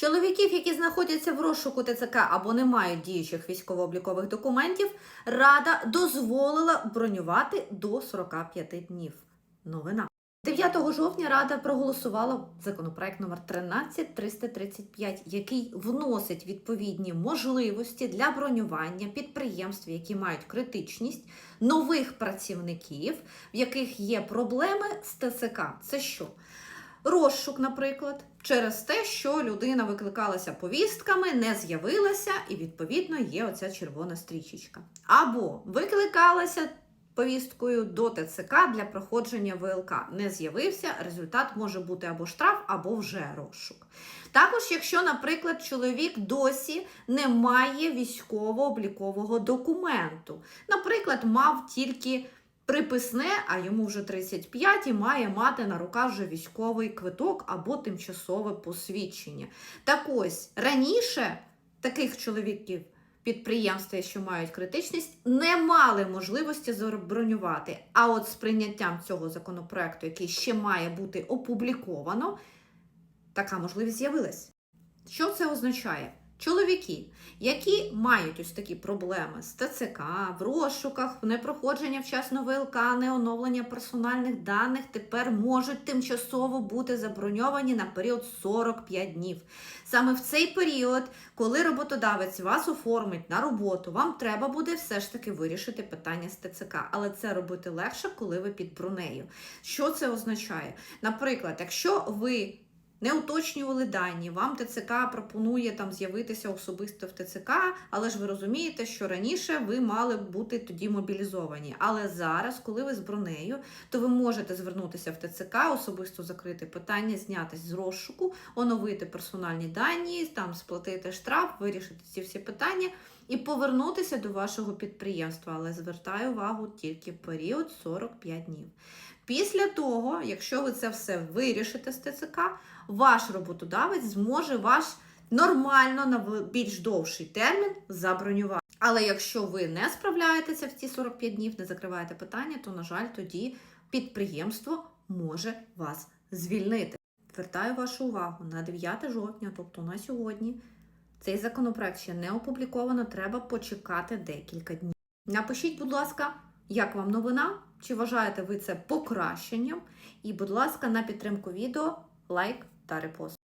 Чоловіків, які знаходяться в розшуку ТЦК або не мають діючих військово-облікових документів, Рада дозволила бронювати до 45 днів. Новина. 9 жовтня Рада проголосувала законопроект номер 13335, який вносить відповідні можливості для бронювання підприємств, які мають критичність, нових працівників, в яких є проблеми з ТЦК. Це що? Розшук, наприклад, через те, що людина викликалася повістками, не з'явилася, і відповідно є оця червона стрічечка. Або викликалася повісткою до ТЦК для проходження ВЛК. Не з'явився, результат може бути або штраф, або вже розшук. Також, якщо, наприклад, чоловік досі не має військово-облікового документу, наприклад, мав тільки приписне, а йому вже 35 і має мати на руках вже військовий квиток або тимчасове посвідчення. Так ось раніше таких чоловіків підприємства, що мають критичність, не мали можливості забронювати. А от з прийняттям цього законопроекту, який ще має бути опубліковано, така можливість з'явилась. Що це означає? Чоловіки, які мають ось такі проблеми з ТЦК, в розшуках, непроходження вчасно ВЛК, неоновлення персональних даних, тепер можуть тимчасово бути заброньовані на період 45 днів. Саме в цей період, коли роботодавець вас оформить на роботу, вам треба буде все ж таки вирішити питання з ТЦК. Але це робити легше, коли ви під бронею. Що це означає? Наприклад, якщо ви не уточнювали дані, вам ТЦК пропонує там з'явитися особисто в ТЦК, але ж ви розумієте, що раніше ви мали бути тоді мобілізовані. Але зараз, коли ви з бронею, то ви можете звернутися в ТЦК, особисто закрити питання, знятись з розшуку, оновити персональні дані, там сплатити штраф, вирішити ці всі питання і повернутися до вашого підприємства. Але звертаю увагу тільки в період 45 днів. Після того, якщо ви це все вирішите з ТЦК, ваш роботодавець зможе вас нормально на більш довший термін забронювати. Але якщо ви не справляєтеся в ці 45 днів, не закриваєте питання, то, на жаль, тоді підприємство може вас звільнити. Звертаю вашу увагу на 9 жовтня, тобто на сьогодні. Цей законопроект ще не опубліковано, треба почекати декілька днів. Напишіть, будь ласка, як вам новина? Чи вважаєте ви це покращенням? І, будь ласка, на підтримку відео лайк та репост.